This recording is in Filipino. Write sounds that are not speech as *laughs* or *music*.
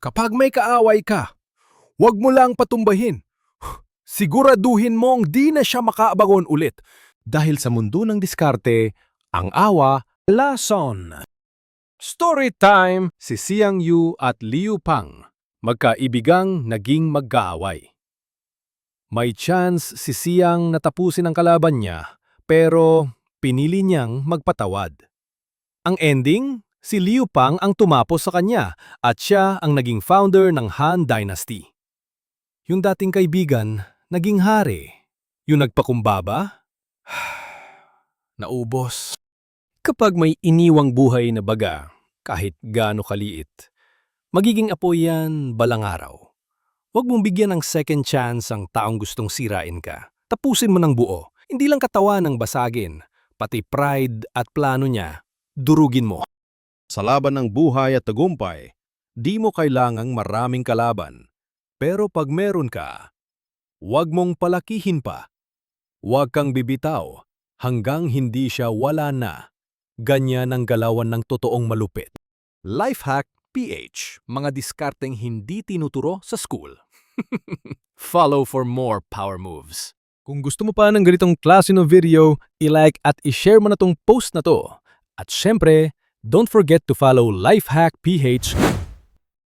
Kapag may kaaway ka, huwag mo lang patumbahin. Siguraduhin mong di na siya makaabangon ulit. Dahil sa mundo ng diskarte, ang awa, lason. Story time! Si Siang Yu at Liu Pang, magkaibigang naging magkaaway. May chance si Siang na tapusin ang kalaban niya, pero pinili niyang magpatawad. Ang ending, si Liu Pang ang tumapos sa kanya at siya ang naging founder ng Han Dynasty. Yung dating kaibigan, naging hari. Yung nagpakumbaba, *sighs* naubos. Kapag may iniwang buhay na baga, kahit gaano kaliit, magiging apoy yan balang araw. Huwag mong bigyan ng second chance ang taong gustong sirain ka. Tapusin mo ng buo. Hindi lang katawan ang basagin, pati pride at plano niya, durugin mo. Sa laban ng buhay at tagumpay, di mo kailangang maraming kalaban. Pero pag meron ka, huwag mong palakihin pa. Huwag kang bibitaw hanggang hindi siya wala na. Ganyan ang galawan ng totoong malupit. Lifehack PH, mga diskarteng hindi tinuturo sa school. *laughs* Follow for more power moves. Kung gusto mo pa ng ganitong klase ng video, i-like at i-share mo na tong post na to. At syempre, don't forget to follow Lifehack PH